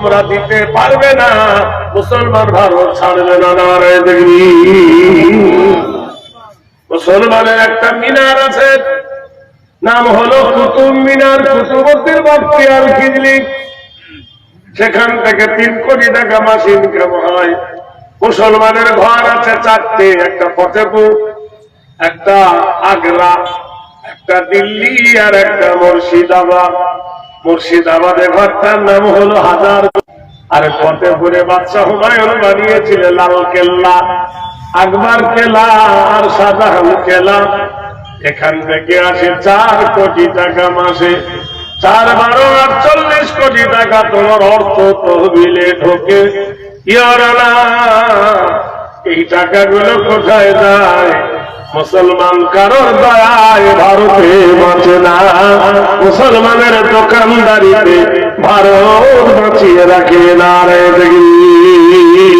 তোমরা দিতে পারবে না। মুসলমান ভারত ছাড়বে না নারে দেখবি মুসলমানের একটা মিনার আছে। নাম হলো কুতুব মিনার কুতুবদ্দির বক্তিয়ার খিজলি। সেখান থেকে তিন কোটি টাকা মাস ইনকাম হয়। মুসলমানের ঘর আছে চারটে, একটা ফতেপুর একটা আগ্রা, একটা দিল্লি আর একটা মুর্শিদাবাদ। মুর্শিদাবাদের ঘরটার নাম হলো হাজার আর ফতেপুরে বাদশাহ হুমায়ুন বানিয়েছিলেন লাল কেল্লা, আকবর কেলা আর শাহজাহান কেলা এখান থেকে আসে চার কোটি টাকা মাসে। চার বারো আটচল্লিশ কোটি টাকা তোমার অর্থ তহবিলে ঢোকে। এই টাকাগুলো কোথায় যায়? মুসলমান কারোর দয়ায় ভারতে মুসলমানের দোকানদারিতে ভারত বাঁচিয়ে রাখে না রে দেখি